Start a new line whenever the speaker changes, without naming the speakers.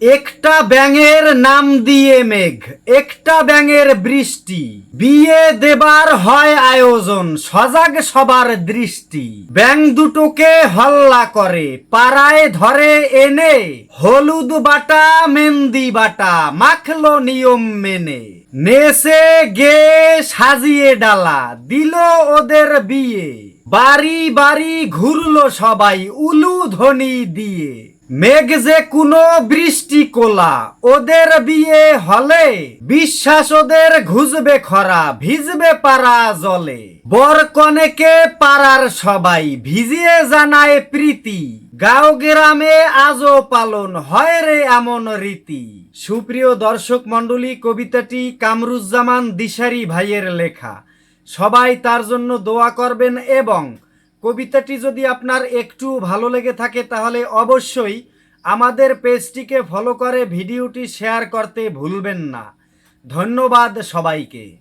একটা ব্যাঙের নাম দিয়ে মেঘ, একটা ব্যাঙের বৃষ্টি। বিয়ে দেবার হয় আয়োজন, সজাগ সবার দৃষ্টি। ব্যাং দুটোকে হল্লা করে, পাড়ায় ধরে এনে, হলুদ বাটা, মেহেন্দি বাটা, মাখলো নিয়ম মেনে। নেসে গে, সাজিয়ে ডালা, দিল ওদের বিয়ে। বাড়ি বাড়ি ঘুরলো সবাই, উলু ধ্বনি দিয়ে। মেঘ যে কোনো বৃষ্টি কোলা, ওদের বিয়ে হলে বিশ্বাস ওদের ঘুষবে খরা, ভিজবে পাড়া জলে। বর কনেকে পাড়ার সবাই, ভিজিয়ে জানায় প্রীতি। গাঁও গ্রামে আজও পালন হয় রে এমন রীতি। সুপ্রিয় দর্শক মণ্ডলী, কবিতাটি কামরুজ্জামান দিশারি ভাইয়ের লেখা। সবাই তার জন্য দোয়া করবেন এবং কবিতাটি যদি আপনার একটু ভালো লেগে থাকে তাহলে অবশ্যই আমাদের পেজটিকে ফলো করে ভিডিওটি শেয়ার করতে ভুলবেন না। ধন্যবাদ সবাইকে।